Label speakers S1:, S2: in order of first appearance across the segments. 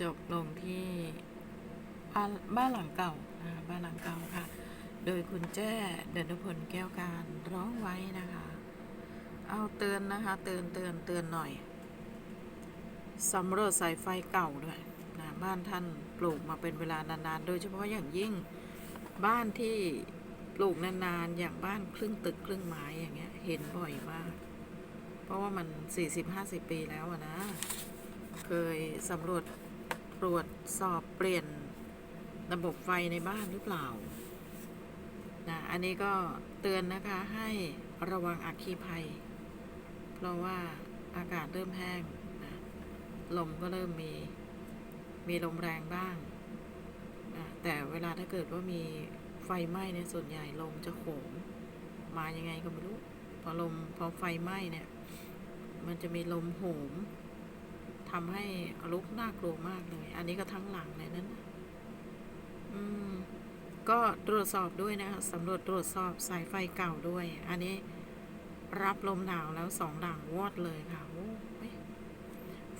S1: จบลงที่บ้านหลังเก่าบ้านหลังเก่าค่ะ โดยคุณแจ้เดนพลแก้วการร้องไว้นะคะ เอาเตือนนะคะ เตือนเตือนเตือนหน่อยสำรวจสายไฟเก่าด้วยนะบ้านท่านปลูกมาเป็นเวลานานๆ โดยเฉพาะอย่างยิ่งบ้านที่ปลูกนานๆ อย่างบ้านครึ่งตึกครึ่งไม้อย่างเงี้ย เห็นบ่อยมาก เพราะว่ามัน 40-50 ปีแล้วนะ เคยสำรวจ รวจสอบเปลี่ยนระบบไฟในบ้านหรือเปล่านะอันนี้ก็เตือนนะคะให้ระวังอัคคีภัย เพราะว่าอากาศเริ่มแห้งนะลมก็เริ่มมี มีลมแรงบ้างนะแต่เวลาถ้าเกิดว่ามีไฟไหม้เนี่ยส่วนใหญ่ลมจะโขมมายังไงก็ไม่รู้ พอลมพอไฟไหม้เนี่ย มันจะมีลมโหม ทำให้ลุกน่ากลัวมากเลย อันนี้ก็ทั้งหลังเลยนั้นอืม ก็ตรวจสอบด้วยนะคะสำรวจตรวจสอบสายไฟเก่าด้วย อันนี้รับลมหนาวแล้วสองหลังวอดเลยค่ะโอ้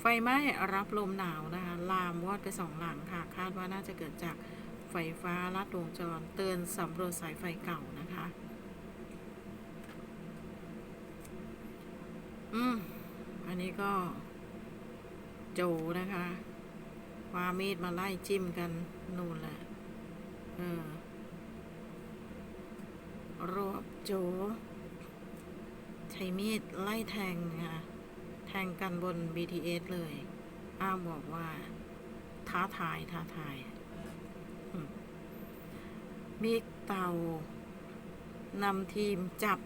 S1: ไฟไหม้รับลมหนาวนะคะลามวอดไปสองหลังค่ะ คาดว่าน่าจะเกิดจากไฟฟ้าลัดวงจร เตือนสำรวจสายไฟเก่านะคะ อืม อันนี้ก็ โจนะคะคว้ามีดมาไล่จิ้มกันนู่นแหละเออรวบโจใช้มีดไล่แทงนะคะแทงกันบน BTS เลย อ้าวบอกว่า ท้าทายท้าทายมมีเตานำทีมจับ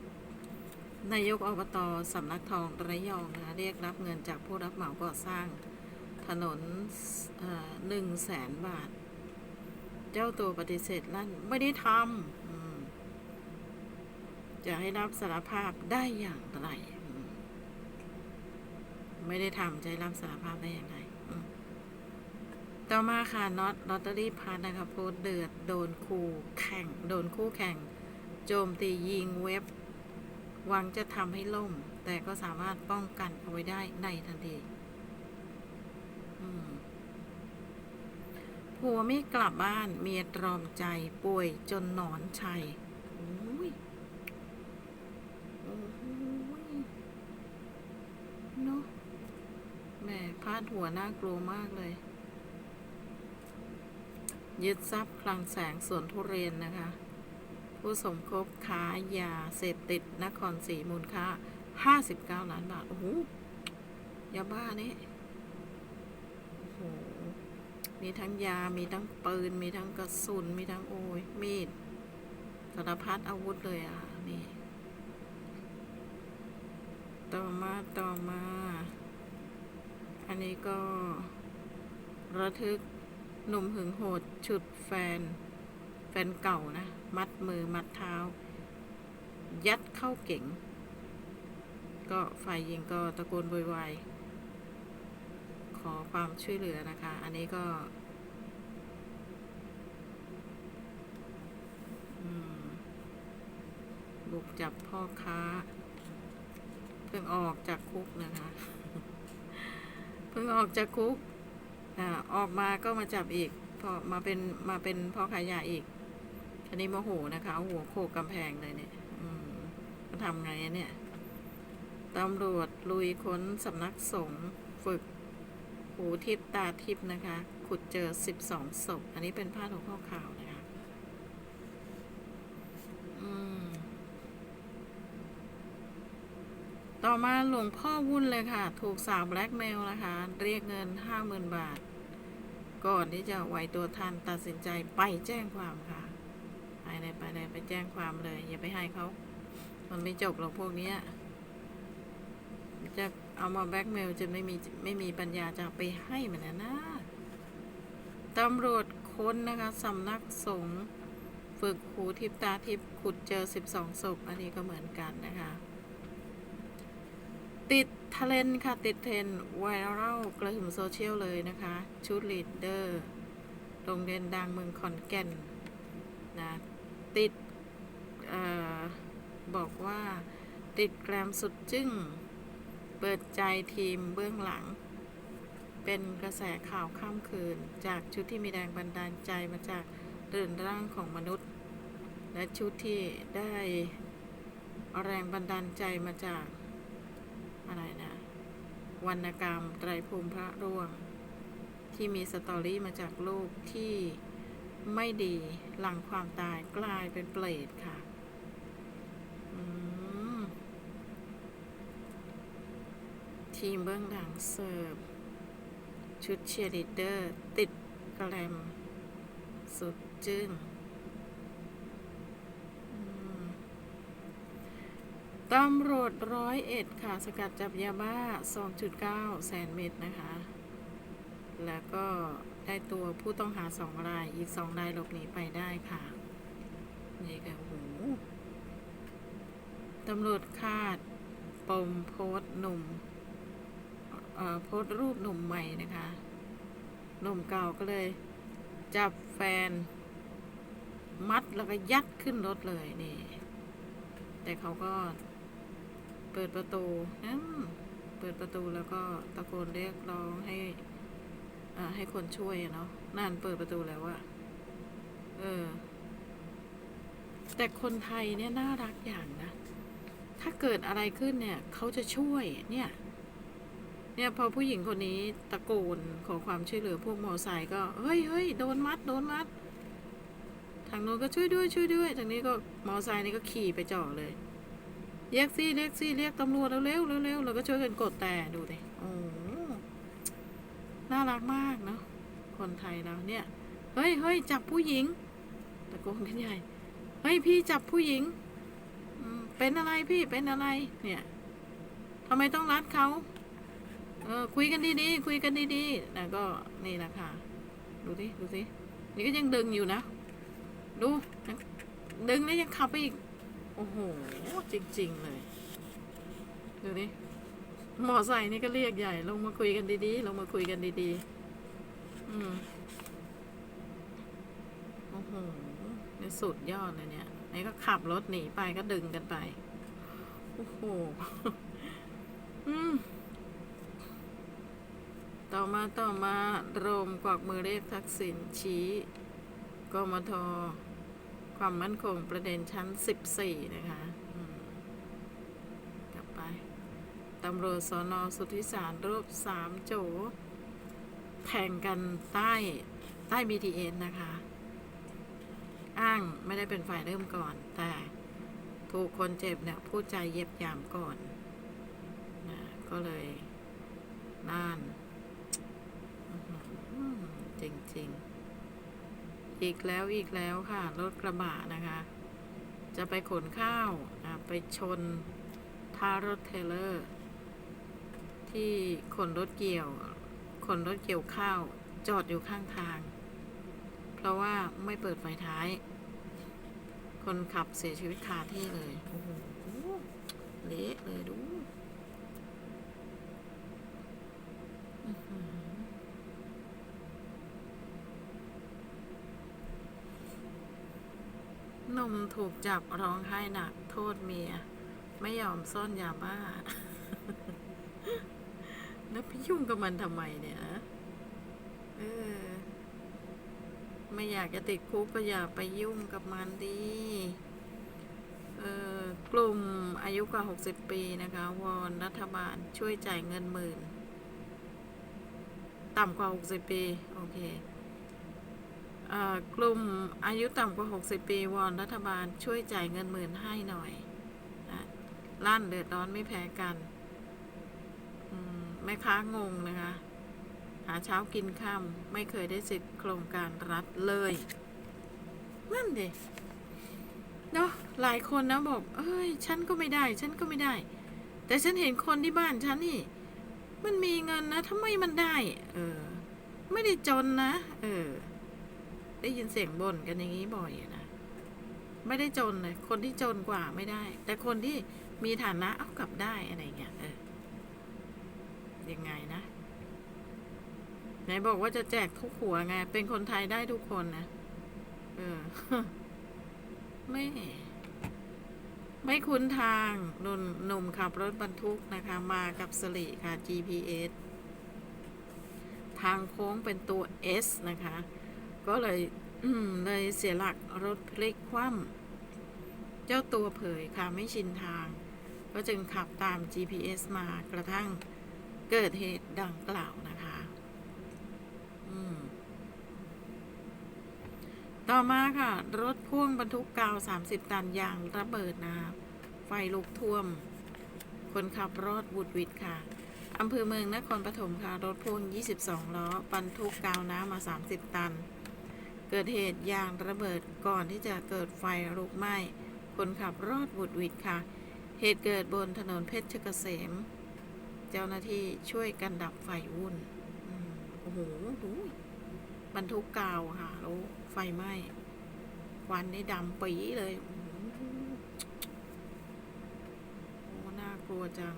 S1: นายกอบตสำนักทองระยองนะคะเรียกรับเงินจากผู้รับเหมาก่อสร้าง ถนนหนึ่งแสนบาท เจ้าตัวปฏิเสธลั่นไม่ได้ทำจะให้รับสารภาพได้อย่างไรมไม่ได้ทำจะให้รับสารภาพได้อย่างไรต่อมาค่ะน็อตลอตเตอรี่พันนะคะโพสเดือดโดนคู่แข่ง โดนคู่แข่ง โจมตียิงเว็บหวังจะทำให้ล่ม แต่ก็สามารถป้องกันเอาไว้ได้ในทันทีอืม ผัวไม่กลับบ้านเมียตรอมใจป่วยจนหนอนชัยโอ้ยโอ้ยเนาะแม่พาดหัวน่ากลัวมากเลย ยึดทรัพย์คลังแสงสวนทุเรียนนะคะ ผู้สมคบค้ายาเสพติดนครศรีมูลค่า 59 ล้านบาท โอ้โหยาบ้านี่ มีทั้งยา มีทั้งปืน มีทั้งกระสุน มีทั้งโอ้ยมีด สารพัดอาวุธเลยอะ นี่ ต่อมาต่อมา อันนี้ก็ ระทึกหนุ่มหึงโหดฉุดแฟน แฟนเก่านะ มัดมือมัดเท้า ยัดเข้าเก๋งก็ฝ่ายยิงก็ตะโกนโวยวาย อความช่วยเหลือนะคะ อันนี้ก็บุกจับพ่อค้า เพิ่งออกจากคุกนะคะ เพิ่งออกจากคุกอ่าออกมาก็มาจับอีกพอมาเป็นมาเป็นพ่อขายยาอีก อันนี้โมโหนะคะเอาหัวโขกกำแพงเลยเนี่ยอืมจะทำไงเนี่ยตำรวจลุยค้นสำนักสงฆ์ฝึก หูทิพตาทิพนะคะ ขุดเจอ 12ศพ อันนี้เป็นพาดหัวข้อข่าวนะคะ ต่อมาหลวงพ่อวุ่นเลยค่ะ ถูกสาวแบล็กเมลนะคะ เรียกเงิน 50,000 บาท ก่อนที่จะไหวตัวทันตัดสินใจไปแจ้งความค่ะ ไปเลยไปเลยไปแจ้งความเลย อย่าไปให้เขา มันไม่จบหรอกพวกนี้จะ เอามาแบล็กเมลจะไม่มีไม่มีปัญญาจะไปให้มันนะนะตำรวจค้นนะคะสำนักสงฆ์ฝึกหูทิพตาทิพขุดเจอ 12ศพอันนี้ก็เหมือนกันนะคะ ติดเทรนค่ะ ติดเทรนไวรัลกระหึ่มโซเชียลเลยนะคะ ชุดลีดเดอร์โรงเรียนดังเมืองขอนแก่นนะติดบอกว่าติดแกรมสุดจึ้ง เปิดใจทีมเบื้องหลังเพเป็นกระแสข่าวข้ามคืน จากชุดที่มีแรงบันดาลใจมาจากเรือนร่างของมนุษย์ และชุดที่ได้แรงบันดาลใจมาจากอะไรนะวรรณกรรมไตรภูมิพระร่วง ที่มีสตอรี่มาจากโลกที่ไม่ดีหลังความตายกลายเป็นเปรตค่ะอืม ทีมเบื้องหลังเสิร์ฟ ชุดเชียร์ลีดเดอร์ ติดแกรมสุดจึ้งตำรวจร้อยเอ็ดค่ะ สกัดจับยาบ้า 2.9 แสนเม็ดนะคะ แล้วก็ได้ตัวผู้ต้องหาสองราย อีกสองรายหลบหนีไปได้ค่ะ นี่ก็โอ้โหตำรวจคาด ปมโพสหนุ่ม โพสต์รูปหนุ่มใหม่นะคะหนุ่มเก่าก็เลย จับแฟน มัดแล้วก็ยัดขึ้นรถเลยนี่ แต่เขาก็เปิดประตูเปิดประตูแล้วก็ตะโกนเรียกร้องให้ให้คนช่วยเนาะนั่นเปิดประตูแล้วอะเออ แต่คนไทยเนี่ยน่ารักอย่างนะ ถ้าเกิดอะไรขึ้นเนี่ย เขาจะช่วยเนี่ย เนี่ยพอผู้หญิงคนนี้ตะโกนขอความช่วยเหลือพวกมอไซค์ก็เฮ้ยเฮ้ยโดนมัดโดนมัด ทางโน้นก็ช่วยด้วยช่วยด้วย ทางนี้ก็มอไซค์นี่ก็ขี่ไปจ่อเลยเรียกซี่เรียกซี่เรียกตำรวจเร็วเร็วเร็วแล้วก็ช่วยกันกดแต่ดูดิโอ้น่ารักมากเนาะคนไทยเราเนี่ยเฮ้ยเฮ้ยจับผู้หญิงตะโกนกันใหญ่เฮ้ยพี่จับผู้หญิงเป็นอะไรพี่เป็นอะไรเนี่ยทำไมต้องรัดเขา เออคุยกันดีๆคุยกันดีๆนะก็นี่แหละค่ะ ดูสิดูสินี่ก็ยังดึงอยู่นะ ดูดึงแล้วยังขับไปอีก โอ้โหจริง ๆ เลย ดูดิมอไซค์นี่ก็เรียกใหญ่ ลงมาคุยกันดีๆลงมาคุยกันดีๆ อืมโอ้โหนี่สุดยอดเลยเนี่ยไอ้ก็ขับรถหนีไปก็ดึงกันไป โอ้โห อืม ต่อมาต่อมาโรมกวักมือเรียกทักษิณชี้กมทความมั่นคงประเด็นชั้น 14 นะคะกลับไปตำรวจสอนอสุทธิสารรวบสามโจแข่งกันใต้ใต้ BTS นะคะ อ้างไม่ได้เป็นฝ่ายเริ่มก่อน แต่ถูกคนเจ็บเนี่ยพูดใจเย็บยามก่อนนะก็เลยน่าน จริง ๆ อีกแล้วอีกแล้วค่ะ รถกระบะนะคะ จะไปขนข้าวไปชนท่ารถเทเลอร์ ที่ขนรถเกี่ยว ขนรถเกี่ยวข้าวจอดอยู่ข้างทาง เพราะว่าไม่เปิดไฟท้าย คนขับเสียชีวิตคาที่เลยโอ้โหเละเลยดู หนุ่มถูกจับร้องไห้หนัก โทษเมีย ไม่ยอมซ่อนยาบ้า แล้วไปยุ่งกับมันทำไมเนี่ยเออ ไม่อยากจะติดคุกก็อย่าไปยุ่งกับมันดีเออกลุ่มอายุกว่า 60 ปีนะคะ วอนรัฐบาลช่วยจ่ายเงินหมื่น ต่ำกว่า 60 ปี โอเค กลุ่มอายุต่ำกว่า 60 ปีวอนรัฐบาลช่วยจ่ายเงินหมื่นให้หน่อยนะลั่นเดือดร้อนไม่แพ้กันแม่ค้างงนะคะ หาเช้ากินค่ำไม่เคยได้สิทธิ์โครงการรัฐเลย นั่นดิเนาะหลายคนนะบอก เอ้ย ฉันก็ไม่ได้ ฉันก็ไม่ได้ แต่ฉันเห็นคนที่บ้านฉันนี่ มันมีเงินนะทำไมมันได้ เออ ไม่ได้จนนะ เออ ได้ยินเสียงบ่นกันอย่างนี้บ่อยนะ ไม่ได้จนเลย คนที่จนกว่าไม่ได้ แต่คนที่มีฐานะเอากลับได้อะไรเงี้ย เออ ยังไงนะ ไหนบอกว่าจะแจกทุกหัวไง เป็นคนไทยได้ทุกคนนะ เออ ไม่ ไม่คุ้นทางนุ่มหนุ่มขับรถบรรทุกนะคะ มากับสลิค่ะ GPS ทางโค้งเป็นตัว S นะคะ ก็เลยอืมเลยเสียหลักรถพลิกคว่ำเจ้าตัวเผยค่ะไม่ชินทาง ก็จึงขับตาม GPS มากระทั่งเกิดเหตุดังกล่าวนะคะอืมต่อมาค่ะ รถพ่วงบรรทุกกาว 30 ตันยางระเบิดนะคะไฟลุกท่วม คนขับรอดบุดวิดค่ะอำเภอเมืองนครปฐมค่ะ รถพ่วง 22 ล้อบรรทุกกาวน้ำมา 30 ตัน เกิดเหตุยางระเบิดก่อนที่จะเกิดไฟลุกไหม้คนขับรอดบุดวิดค่ะ เหตุเกิดบนถนนเพชรเกษม เจ้าหน้าที่ช่วยกันดับไฟวุ่นอโอ้โหดูบรรทุกกาวค่ะแล้วไฟไหม้ควันนี่ดำปีเลย โอ้โหโอ้น่ากลัวจัง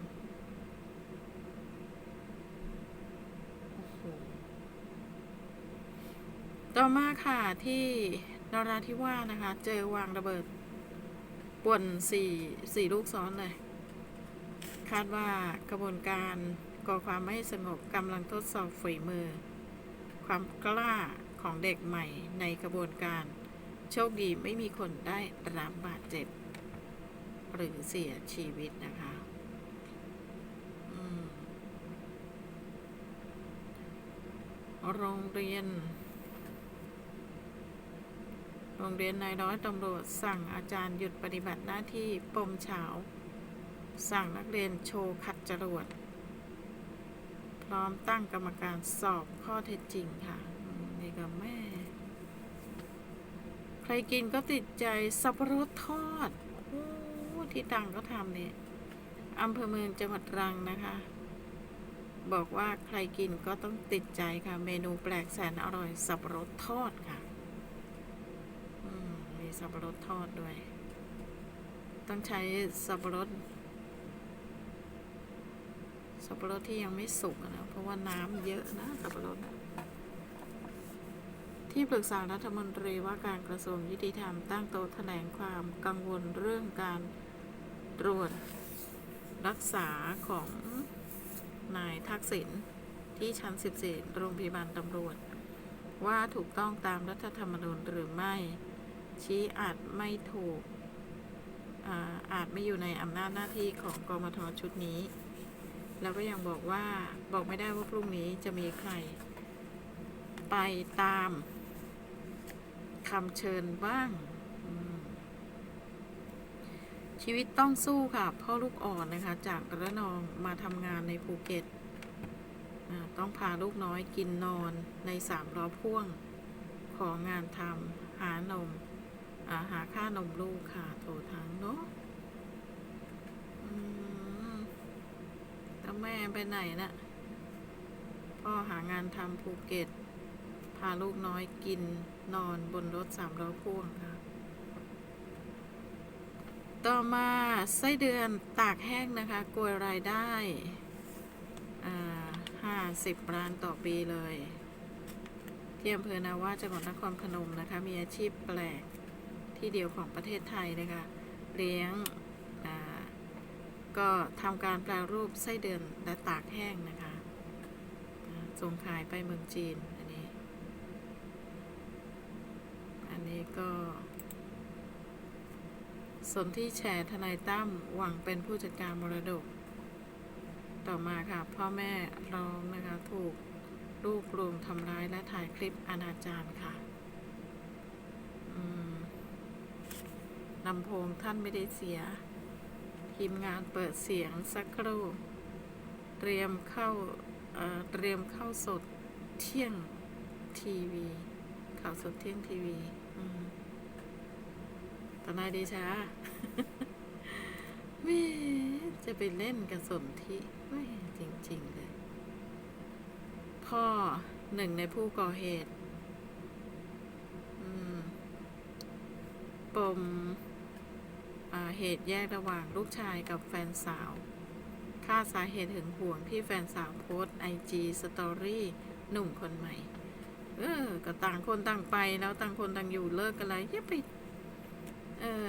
S1: โอ้โห ต่อมาค่ะที่นราธิวาสนะคะ เจอวางระเบิดป่วนสี่สี่ลูกซ้อนเลย คาดว่ากระบวนการก่อความไม่สงบกำลังทดสอบฝีมือ ความกล้าของเด็กใหม่ในกระบวนการ โชคดีไม่มีคนได้รับบาดเจ็บ หรือเสียชีวิตนะคะโรงเรียน โรงเรียนนายร้อยตำรวจสั่งอาจารย์หยุดปฏิบัติหน้าที่ปมเฉา สั่งนักเรียนโชว์ขัดจรวด พร้อมตั้งกรรมการสอบข้อเท็จจริงค่ะ นี่ก็แม่ ใครกินก็ติดใจสับปะรดทอดอที่ตังก็ทำเนี่ยอำเภอเมืองจังหวัดตรังนะคะ บอกว่าใครกินก็ต้องติดใจค่ะ เมนูแปลกแสนอร่อยสับปะรดทอดค่ะ มีสับปะรดทอดด้วย ต้องใช้สับปะรด สับปะรดที่ยังไม่สุกนะ เพราะว่าน้ำเยอะนะสับปะรดอะที่ปรึกษารัฐมนตรีว่าการกระทรวงยุติธรรมตั้งโต๊ะแถลงความกังวลเรื่องการตรวจรักษาของนายทักษิณที่ชั้น 14 โรงพยาบาลตำรวจ ว่าถูกต้องตามรัฐธรรมนูญหรือไม่ ชี้อาจไม่ถูกอาอาจไม่อยู่ในอำนาจหน้าที่ของกมทชุดนี้ แล้วก็ยังบอกว่าบอกไม่ได้ว่าพรุ่งนี้จะมีใคร ไปตามคำเชิญบ้าง ชีวิตต้องสู้ค่ะ พ่อลูกอ่อนนะคะ จากระนองมาทำงานในภูเก็ต ต้องพาลูกน้อยกินนอนในสามล้อพ่วงของงานทำหานม หาค่านมลูกค่ะ โถทั้งเนาะอืมแล้วแม่ไปไหนนะ่ะ พ่อหางานทำภูเก็ต พาลูกน้อยกินนอนบนรถสามล้อพ่วงค่ะ ต่อมาไส้เดือนตากแห้งนะคะกลวยรายได้ห้าสิบล้านต่อปีเลยที่อำเภอนาว่าจังหวัดนครพนมนะคะ มีอาชีพแปลก ที่เดียวของประเทศไทยนะคะเลี้ยงก็ทำการแปลรูปไส้เดือนและตากแห้งนะคะส่งขายไปเมืองจีนอันนี้ อันนี้ก็ สนที่แชร์ทนายตั้มหวังเป็นผู้จัดการมรดก ต่อมาค่ะ พ่อแม่ร้องนะคะ ถูกลูกรุมทำร้ายและถ่ายคลิปอนาจารค่ะอืม ลำโพงท่านไม่ได้เสีย ทีมงานเปิดเสียงสักครู่ เตรียมเข้าเเตรียมเข้าสดเที่ยงทีวีข่าวสดเที่ยงทีวีตอนนายเดชาจะไปเล่นกับสนธิแม่จริง ๆ เลย พ่อหนึ่งในผู้ก่อเหตุปม เหตุแยกระหว่างลูกชายกับแฟนสาวคาดสาเหตุหึงหวงที่แฟนสาวโพสไอจีสตอรี่หนุ่มคนใหม่ เออ ก็ต่างคนต่างไปแล้วต่างคนต่างอยู่เลิกกันเลยอย่าไป เออ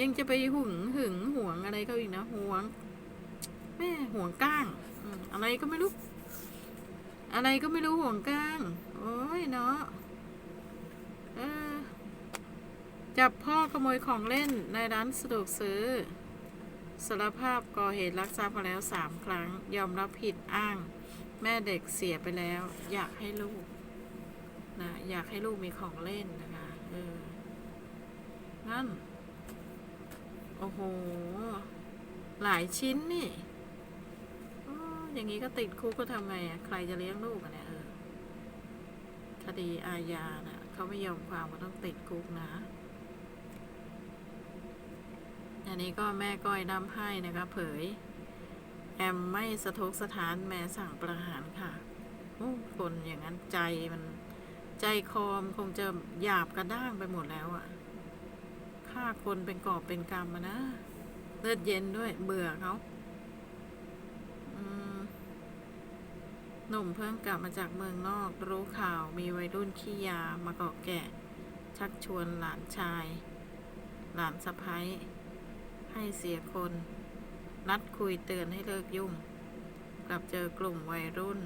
S1: ยังจะไปหึงหึงหวงอะไรเขาอีกนะหวง แม่หวงก้างอืมอะไรก็ไม่รู้ อะไรก็ไม่รู้ห่วงก้าง โอ้ยเนาะเออ จับพ่อขโมยของเล่นในร้านสะดวกซื้อสารภาพก่อเหตุลักทรัพย์มาแล้วสามครั้ง ยอมรับผิดอ้าง แม่เด็กเสียไปแล้ว อยากให้ลูกนะอยากให้ลูกมีของเล่นนะคะเออนั่น โอ้โห หลายชิ้นนี่ออย่างนี้ก็ติดคุกก็ทำไงอะ ใครจะเลี้ยงลูกอะเนี่ยเออคดีอาญาน่ะเขาไม่ยอมความก็ต้องติดคุกนะ อันนี้ก็แม่ก้อยดำให้นะคะเผย แอมไม่สะทกสถานแม่สั่งประหารค่ะโอ้คนอย่างนั้นใจมันใจคอมคงจะหยาบกระด้างไปหมดแล้วอะฆ่าคนเป็นกอบเป็นกรรมนะเลือดเย็นด้วย เบื่อเขาหนุ่มเพิ่งกลับมาจากเมืองนอก รู้ข่าวมีวัยรุ่นขี้ยามาเกาะแกะ ชักชวนหลานชาย หลานสะพ้าย ให้เสียคน นัดคุยเตือนให้เลิกยุ่ง กลับเจอกลุ่มวัยรุ่น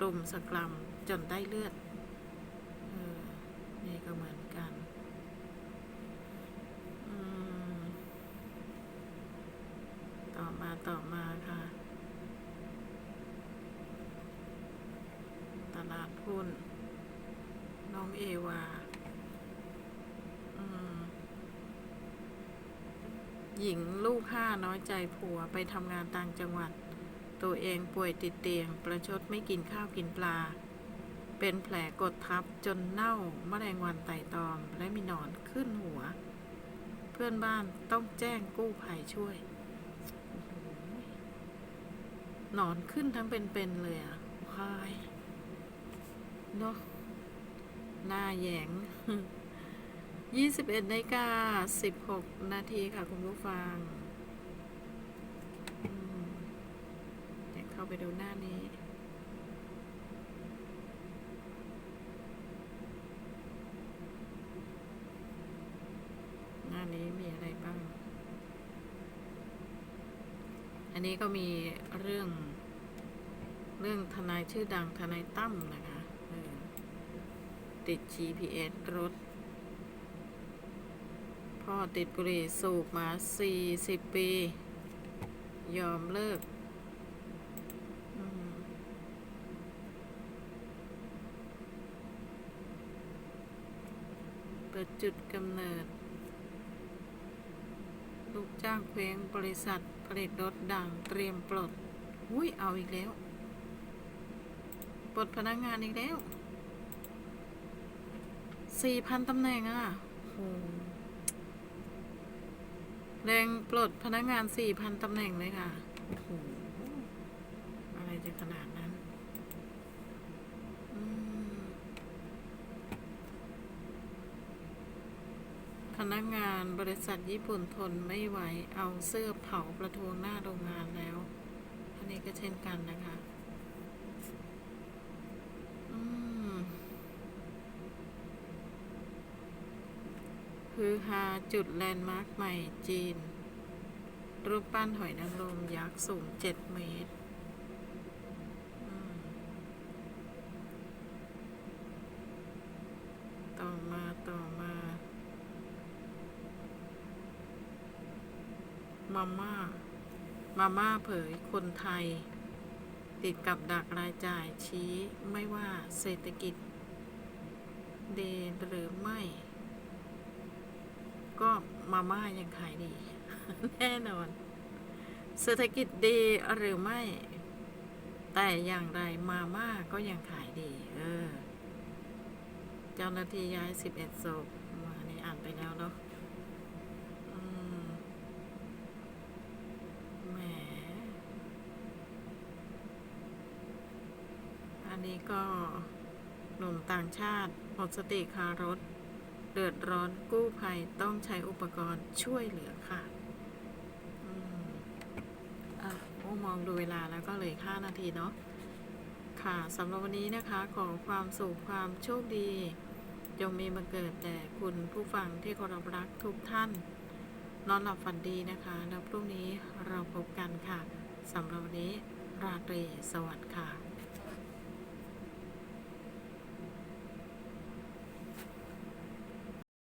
S1: รุมสกรัมจนได้เลือดออนี่ก็เหมือนกันต่อมาต่อมาค่ะ ตลาดหุ้น น้องเอวา อืม หญิงลูกห้าน้อยใจผัวไปทำงานต่างจังหวัด ตัวเองป่วยติดเตียง ประชดไม่กินข้าวกินปลา เป็นแผลกดทับจนเน่าแมลงวันไต่ตอม และมีหนอนขึ้นหัว เพื่อนบ้านต้องแจ้งกู้ภัยช่วย หนอนขึ้นทั้งเป็นๆเลยอะวายเนาะหน้าแยง 21นาฬิกา16 นาทีค่ะคุณผู้ฟังอืมเดี๋ยวเข้าไปดูหน้านี้ หน้านี้มีอะไรบ้าง อันนี้ก็มีเรื่อง เรื่องทนายชื่อดังทนายตั้มนะคะติด GPS รถ พ่อติดบุหรี่สูบมา 40 ปี ยอมเลิก เปิดจุดกำเนิด ลูกจ้างเคว้งบริษัทผลิตรถดังเตรียมปลด อุ้ยเอาอีกแล้ว ปลดพนักงานอีกแล้ว 4,000ตำแหน่งอะโห แรงปลดพนักงาน4,000ตำแหน่งเลยค่ะ โอ้โห อะไรจะขนาดนั้น พนักงานบริษัทญี่ปุ่นทนไม่ไหว เอาเสื้อเผาประท้วงหน้าโรงงานแล้ว อันนี้ก็เช่นกันนะคะอืม คือฮาจุดแลนด์มาร์คใหม่จีน รูปปั้นหอยนางรมยักษ์สูงเจ็ดเมตร ต่อมาต่อมา มาม่า มาม่าเผยคนไทย ติดกับดักรายจ่ายชี้ไม่ว่าเศรษฐกิจ เดนหรือไม่ ก็มาม่ายังขายดี แน่นอน เศรษฐกิจดีหรือไม่ แต่อย่างไรมาม่าก็ยังขายดี เออ เจ้าหน้าที่ย้าย11ศพมานี่อ่านไปแล้วเนาะอืมแหม อันนี้ก็หนุ่มต่างชาติหมดสติคารถ เดือดร้อนกู้ภัยต้องใช้อุปกรณ์ช่วยเหลือค่ะอืมอะโอ้มองดูเวลาแล้วก็เหลย5นาทีเนาะ ค่ะสำหรับวันนี้นะคะขอความสุขความโชคดีจงมีมาเกิดแต่คุณผู้ฟังที่เคารพรักทุกท่าน นอนหลับฝันดีนะคะ แล้วพรุ่งนี้เราพบกันค่ะสำหรับวันนี้ราตรีสวัสดิ์ค่ะ